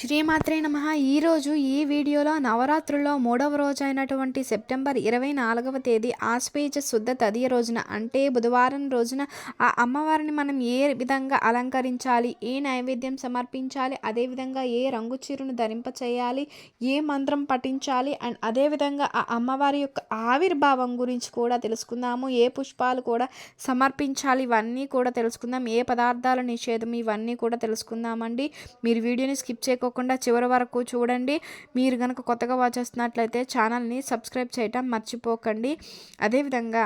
శ్రీమాత్రే నమ. ఈరోజు ఈ వీడియోలో నవరాత్రుల్లో మూడవ రోజు అయినటువంటి సెప్టెంబర్ ఇరవై నాలుగవ తేదీ ఆశ్వేజ శుద్ధ తదియ రోజున అంటే బుధవారం రోజున ఆ అమ్మవారిని మనం ఏ విధంగా అలంకరించాలి ఏ నైవేద్యం సమర్పించాలి అదేవిధంగా ఏ రంగు చీరను ధరింప చేయాలి ఏ మంత్రం పఠించాలి అండ్ అదేవిధంగా ఆ అమ్మవారి యొక్క ఆవిర్భావం గురించి కూడా తెలుసుకుందాము. ఏ పుష్పాలు కూడా సమర్పించాలి ఇవన్నీ కూడా తెలుసుకుందాం. ఏ పదార్థాల నిషేధం ఇవన్నీ కూడా తెలుసుకుందామండి. మీరు వీడియోని స్కిప్ మర్చిపోకుండా చివరి వరకు చూడండి. మీరు కనుక కొత్తగా వాచ్ చేస్తున్నట్లయితే ఛానల్ని సబ్స్క్రైబ్ చేయటం మర్చిపోకండి. అదేవిధంగా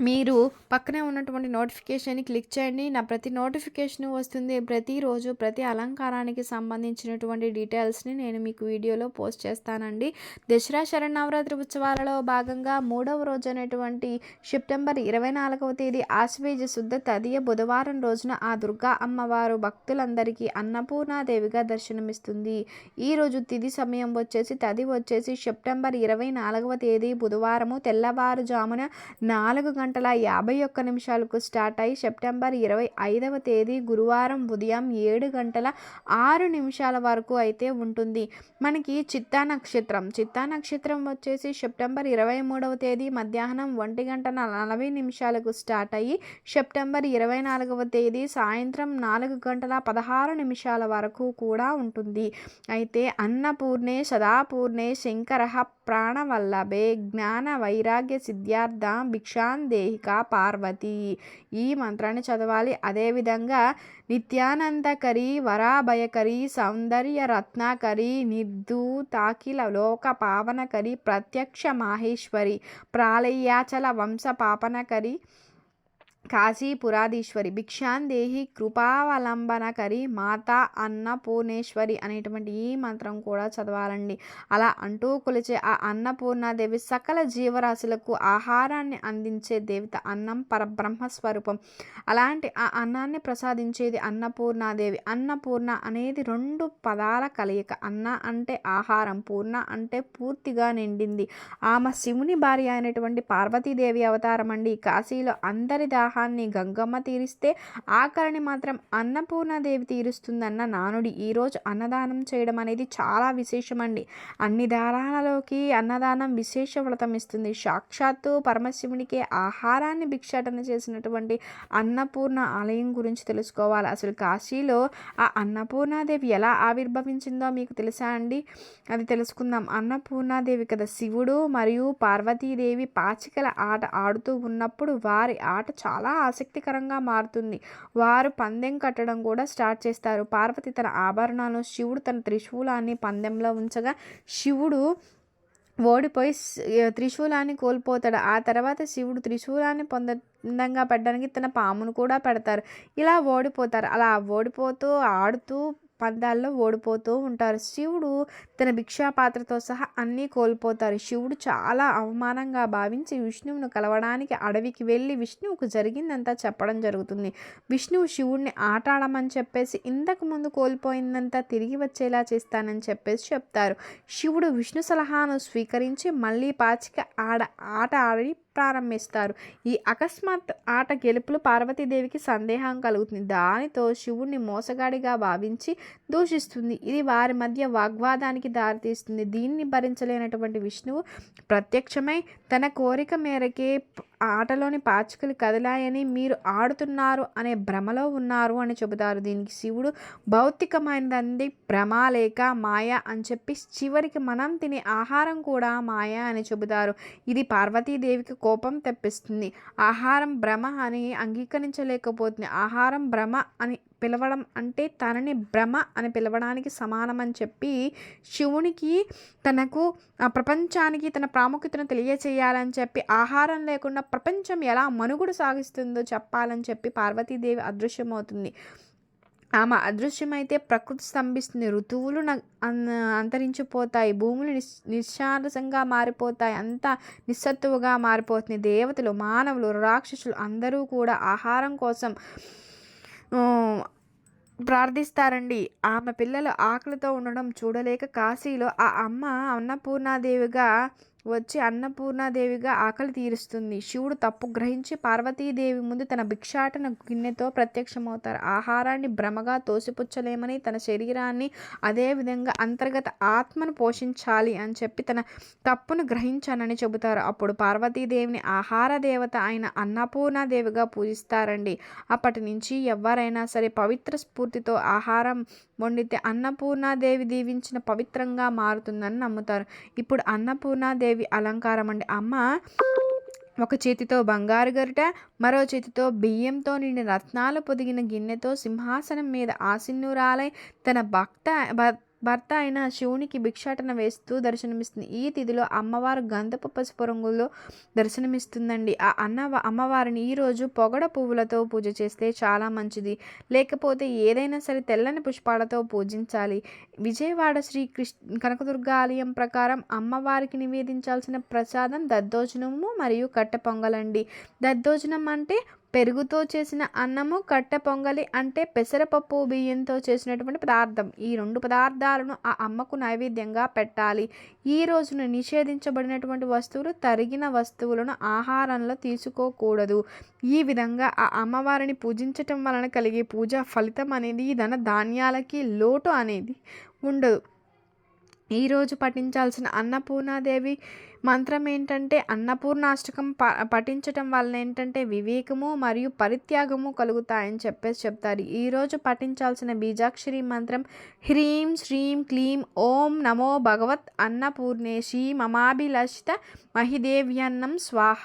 మీరు పక్కనే ఉన్నటువంటి నోటిఫికేషన్ని క్లిక్ చేయండి. నా ప్రతి నోటిఫికేషన్ వస్తుంది ప్రతిరోజు ప్రతి అలంకారానికి సంబంధించినటువంటి డీటెయిల్స్ని నేను మీకు వీడియోలో పోస్ట్ చేస్తానండి. దసరా శరణవరాత్రి ఉత్సవాలలో భాగంగా మూడవ రోజు అనేటువంటి సెప్టెంబర్ ఇరవై నాలుగవ తేదీ ఆశ్వేజ శుద్ధ తదియ బుధవారం రోజున ఆ దుర్గా అమ్మవారు భక్తులందరికీ అన్నపూర్ణాదేవిగా దర్శనమిస్తుంది. ఈరోజు తిది సమయం వచ్చేసి తది వచ్చేసి సెప్టెంబర్ ఇరవై నాలుగవ తేదీ బుధవారము తెల్లవారుజామున నాలుగు గంటల గంటల యాభై ఒక్క నిమిషాలకు స్టార్ట్ అయి సెప్టెంబర్ ఇరవై ఐదవ తేదీ గురువారం ఉదయం ఏడు గంటల ఆరు నిమిషాల వరకు అయితే ఉంటుంది. మనకి చిత్తా నక్షత్రం. చిత్తా నక్షత్రం వచ్చేసి సెప్టెంబర్ ఇరవై మూడవ తేదీ మధ్యాహ్నం ఒంటి గంట నలభై నిమిషాలకు స్టార్ట్ అయ్యి సెప్టెంబర్ ఇరవై నాలుగవ తేదీ సాయంత్రం నాలుగు గంటల పదహారు నిమిషాల వరకు కూడా ఉంటుంది. అయితే అన్నపూర్ణే సదాపూర్ణే శంకర ప్రాణవల్లభే జ్ఞాన వైరాగ్య సిద్ధార్థ భిక్షాందేహిక పార్వతి. ఈ మంత్రాన్ని చదవాలి. అదేవిధంగా నిత్యానందకరి వరాభయకరి సౌందర్య రత్నాకరి నిర్ధూతాకిల లోక పావనకరి ప్రత్యక్ష మాహేశ్వరి ప్రాళయాచల వంశ పాపనకరి కాశీపురాధీశ్వరి భిక్షాందేహి కృపావలంబనకరి మాతా అన్నపూర్ణేశ్వరి అనేటువంటి ఈ మంత్రం కూడా చదవాలండి. అలా అంటూ కొలిచే ఆ అన్నపూర్ణాదేవి సకల జీవరాశులకు ఆహారాన్ని అందించే దేవత అన్నం పరబ్రహ్మ స్వరూపం. అలాంటి ఆ అన్నాన్ని ప్రసాదించేది అన్నపూర్ణాదేవి. అన్నపూర్ణ అనేది రెండు పదాల కలయిక. అన్న అంటే ఆహారం పూర్ణ అంటే పూర్తిగా నిండింది. ఆమె శివుని భార్య అయినటువంటి పార్వతీదేవి అవతారం అండి కాశీలో అందరి దాహాన్ని గంగమ్మ తీరిస్తే ఆకలిని మాత్రం అన్నపూర్ణాదేవి తీరుస్తుందన్న నానుడి ఈరోజు అన్నదానం చేయడం అనేది చాలా విశేషమండి. అన్ని దానాలలోకి అన్నదానం విశేష వ్రతం ఇస్తుంది. సాక్షాత్తు పరమశివునికి ఆహారాన్ని భిక్షాటన చేసినటువంటి అన్నపూర్ణ ఆలయం గురించి తెలుసుకోవాలి. అసలు కాశీలో ఆ అన్నపూర్ణాదేవి ఎలా ఆవిర్భవించిందో మీకు తెలుసా అండి? అది తెలుసుకుందాం. అన్నపూర్ణాదేవి కదా శివుడు మరియు పార్వతీదేవి పాచికల ఆట ఆడుతూ ఉన్నప్పుడు వారి ఆట చాలా ఆసక్తికరంగా మారుతుంది. వారు పందెం కట్టడం కూడా స్టార్ట్ చేస్తారు. పార్వతి తన ఆభరణాలు శివుడు తన త్రిశూలాన్ని పందెంలో ఉంచగా శివుడు ఓడిపోయి త్రిశూలాన్ని కోల్పోతాడు. ఆ తర్వాత శివుడు త్రిశూలాన్ని పొందంగా పెట్టడానికి తన పామును కూడా పెడతారు. ఇలా ఓడిపోతారు. అలా ఓడిపోతూ ఆడుతూ పందాల్లో ఓడిపోతూ ఉంటారు. శివుడు తన భిక్షా పాత్రతో సహా అన్నీ కోల్పోతారు. శివుడు చాలా అవమానంగా భావించి విష్ణువును కలవడానికి అడవికి వెళ్ళి విష్ణువుకు జరిగిందంతా చెప్పడం జరుగుతుంది. విష్ణువు శివుడిని ఆట ఆడమని చెప్పేసి ఇంతకు ముందు కోల్పోయిందంతా తిరిగి వచ్చేలా చేస్తానని చెప్పేసి చెప్తారు. శివుడు విష్ణు సలహాను స్వీకరించి మళ్ళీ పాచిక ఆడ ఆట ఆడి ప్రారంభిస్తారు. ఈ అకస్మాత్ ఆట గెలుపులు పార్వతీదేవికి సందేహం కలుగుతుంది. దానితో శివుణ్ణి మోసగాడిగా భావించి దూషిస్తుంది. ఇది వారి మధ్య వాగ్వాదానికి దారితీస్తుంది. దీన్ని భరించలేనటువంటి విష్ణువు ప్రత్యక్షమై తన కోరిక మేరకే ఆటలోని పాచికలు కదిలాయని మీరు ఆడుతున్నారు అనే భ్రమలో ఉన్నారు అని చెబుతారు. దీనికి శివుడు భౌతికమైనది భ్రమ లేక మాయ అని చెప్పి చివరికి మనం తినే ఆహారం కూడా మాయ అని చెబుతారు. ఇది పార్వతీదేవికి కోపం తెప్పిస్తుంది. ఆహారం భ్రమ అని అంగీకరించలేకపోతుంది. ఆహారం భ్రమ అని పిలవడం అంటే తనని భ్రమ అని పిలవడానికి సమానమని చెప్పి శివునికి తనకు ఆ ప్రపంచానికి తన ప్రాముఖ్యతను తెలియచేయాలని చెప్పి ఆహారం లేకుండా ప్రపంచం ఎలా మనుగుడు సాగిస్తుందో చెప్పాలని చెప్పి పార్వతీదేవి అదృశ్యమవుతుంది. ఆమె అదృశ్యమైతే ప్రకృతి స్తంభిస్తుంది. ఋతువులు అంతరించిపోతాయి. భూములు నిస్ నిశ్చారసంగా మారిపోతాయి. అంతా నిస్సత్తువుగా మారిపోతుంది. దేవతలు మానవులు రాక్షసులు అందరూ కూడా ఆహారం కోసం ప్రార్థిస్తారండి. ఆమె పిల్లలు ఆకలితో ఉండడం చూడలేక కాశీలో ఆ అమ్మ అన్నపూర్ణాదేవిగా వచ్చి అన్నపూర్ణాదేవిగా ఆకలి తీరుస్తుంది. శివుడు తప్పు గ్రహించి పార్వతీదేవి ముందు తన భిక్షాటన గిన్నెతో ప్రత్యక్షమవుతారు. ఆహారాన్ని భ్రమగా తోసిపుచ్చలేమని తన శరీరాన్ని అదేవిధంగా అంతర్గత ఆత్మను పోషించాలి అని చెప్పి తన తప్పును గ్రహించానని చెబుతారు. అప్పుడు పార్వతీదేవిని ఆహార దేవత అయిన అన్నపూర్ణాదేవిగా పూజిస్తారండి. అప్పటి నుంచి ఎవరైనా సరే పవిత్ర స్ఫూర్తితో ఆహారం వండితే అన్నపూర్ణాదేవి దీవించిన పవిత్రంగా మారుతుందని నమ్ముతారు. ఇప్పుడు అన్నపూర్ణాదేవి అలంకారం అండి. అమ్మ ఒక చేతితో బంగారు గరిట మరో చేతితో బియ్యంతో నిండిన రత్నాలు పొదిగిన గిన్నెతో సింహాసనం మీద ఆసిన్నురాలై తన భక్త భర్త అయిన శివునికి భిక్షాటన వేస్తూ దర్శనమిస్తుంది. ఈ తిథిలో అమ్మవారు గంధపు పసుపు రంగులో దర్శనమిస్తుందండి. ఆ అన్న అమ్మవారిని ఈరోజు పొగడ పువ్వులతో పూజ చేస్తే చాలా మంచిది. లేకపోతే ఏదైనా సరే తెల్లని పుష్పాలతో పూజించాలి. విజయవాడ శ్రీ కృష్ణ కనకదుర్గ ఆలయం ప్రకారం అమ్మవారికి నివేదించాల్సిన ప్రసాదం దద్దోజనము మరియు కట్టె పొంగలండి. దద్దోజనం అంటే పెరుగుతో చేసిన అన్నము కట్టె పొంగలి అంటే పెసరపప్పు బియ్యంతో చేసినటువంటి పదార్థం. ఈ రెండు పదార్థాలను ఆ అమ్మకు నైవేద్యంగా పెట్టాలి. ఈ రోజున నిషేధించబడినటువంటి వస్తువులు తరిగిన వస్తువులను ఆహారంలో తీసుకోకూడదు. ఈ విధంగా ఆ అమ్మవారిని పూజించటం వలన కలిగే పూజా ఫలితం అనేది ధన ధాన్యాలకి లోటు అనేది ఉండదు. ఈరోజు పఠించాల్సిన అన్నపూర్ణాదేవి మంత్రం ఏంటంటే అన్నపూర్ణాష్టకం ప పఠించటం వలన ఏంటంటే వివేకము మరియు పరిత్యాగము కలుగుతాయని చెప్పేసి చెప్తారు. ఈరోజు పఠించాల్సిన బీజాక్షరి మంత్రం హ్రీం శ్రీం క్లీం ఓం నమో భగవత్ అన్నపూర్ణేషి మమాభిలషిత మహిదేవ్యన్నం స్వాహ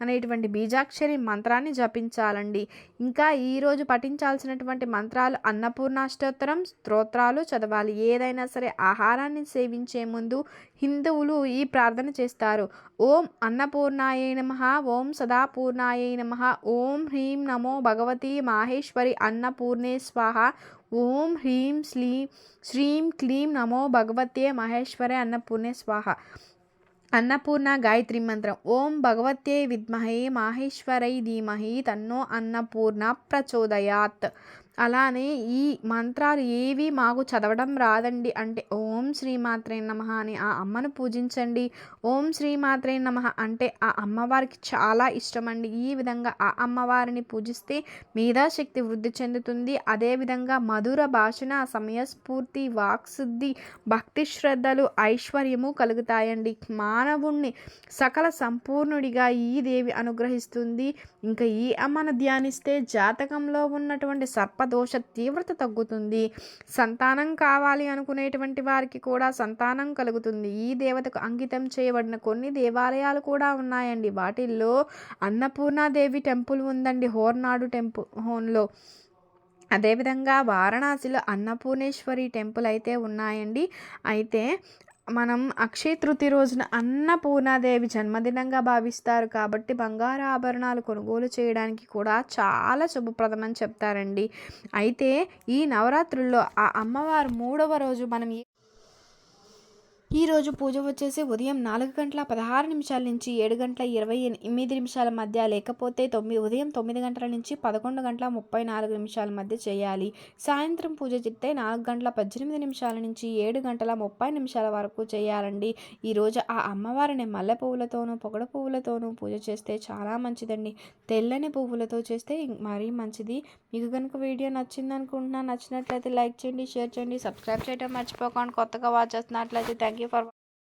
అనేటువంటి బీజాక్షరి మంత్రాన్ని జపించాలండి. ఇంకా ఈరోజు పఠించాల్సినటువంటి మంత్రాలు అన్నపూర్ణాష్టోత్తరం స్తోత్రాలు చదవాలి. ఏదైనా సరే ఆహారాన్ని సేవించే ముందు హిందువులు ఈ ప్రార్థన చేస్తారు. ఓం అన్నపూర్ణాయ నమ ఓం సదాపూర్ణాయ నమ ఓం హ్రీం నమో భగవతి మాహేశ్వరి అన్నపూర్ణే స్వాహ ఓం హ్రీం శ్లీం శ్రీం క్లీం నమో భగవతే మహేశ్వరి అన్నపూర్ణే స్వాహ. అన్నపూర్ణ గాయత్రి మంత్రం. ఓం భగవతే విద్మహే మాహేశ్వరై ధీమహి తన్నో అన్నపూర్ణ ప్రచోదయాత్. అలానే ఈ మంత్రాలు ఏవి మాకు చదవడం రాదండి. అంటే ఓం శ్రీమాత్రే నమ అని ఆ అమ్మను పూజించండి. ఓం శ్రీమాత్రే నమ అంటే ఆ అమ్మవారికి చాలా ఇష్టం అండి ఈ విధంగా ఆ అమ్మవారిని పూజిస్తే మేధాశక్తి వృద్ధి చెందుతుంది. అదేవిధంగా మధుర భాషణ సమయస్ఫూర్తి వాక్శుద్ధి భక్తి శ్రద్ధలు ఐశ్వర్యము కలుగుతాయండి. మానవుణ్ణి సకల సంపూర్ణుడిగా ఈ దేవి అనుగ్రహిస్తుంది. ఇంకా ఈ అమ్మను ధ్యానిస్తే జాతకంలో ఉన్నటువంటి సర్ప దోష తీవ్రత తగ్గుతుంది. సంతానం కావాలి అనుకునేటువంటి వారికి కూడా సంతానం కలుగుతుంది. ఈ దేవతకు అంకితం చేయబడిన కొన్ని దేవాలయాలు కూడా ఉన్నాయండి. వాటిల్లో అన్నపూర్ణాదేవి టెంపుల్ ఉందండి. హోర్నాడు టెంపుల్ హోన్లో. అదేవిధంగా వారణాసిలో అన్నపూర్ణేశ్వరి టెంపుల్ అయితే ఉన్నాయండి. అయితే మనం అక్షయ తృతీయ రోజున అన్నపూర్ణాదేవి జన్మదినంగా భావిస్తారు కాబట్టి బంగారు ఆభరణాలు కొనుగోలు చేయడానికి కూడా చాలా శుభప్రదమని చెప్తారండి. అయితే ఈ నవరాత్రుల్లో ఆ అమ్మవారు మూడవ రోజు మనం ఈరోజు పూజ వచ్చేసి ఉదయం నాలుగు గంటల పదహారు నిమిషాల నుంచి ఏడు గంటల ఇరవై ఎనిమిది నిమిషాల మధ్య లేకపోతే తొమ్మిది ఉదయం తొమ్మిది గంటల నుంచి పదకొండు గంటల ముప్పై నాలుగు నిమిషాల మధ్య చేయాలి. సాయంత్రం పూజ చేస్తే నాలుగు గంటల పద్దెనిమిది నిమిషాల నుంచి ఏడు గంటల ముప్పై నిమిషాల వరకు చేయాలండి. ఈరోజు ఆ అమ్మవారిని మల్లె పువ్వులతోనూ పొగడ పువ్వులతోనూ పూజ చేస్తే చాలా మంచిదండి. తెల్లని పువ్వులతో చేస్తే మరీ మంచిది. మీకు కనుక వీడియో నచ్చింది అనుకుంటున్నా నచ్చినట్లయితే లైక్ చేయండి షేర్ చేయండి సబ్స్క్రైబ్ చేయడం మర్చిపోకండి. కొత్తగా వాచ్ చేస్తున్నట్లయితే థ్యాంక్ yangi format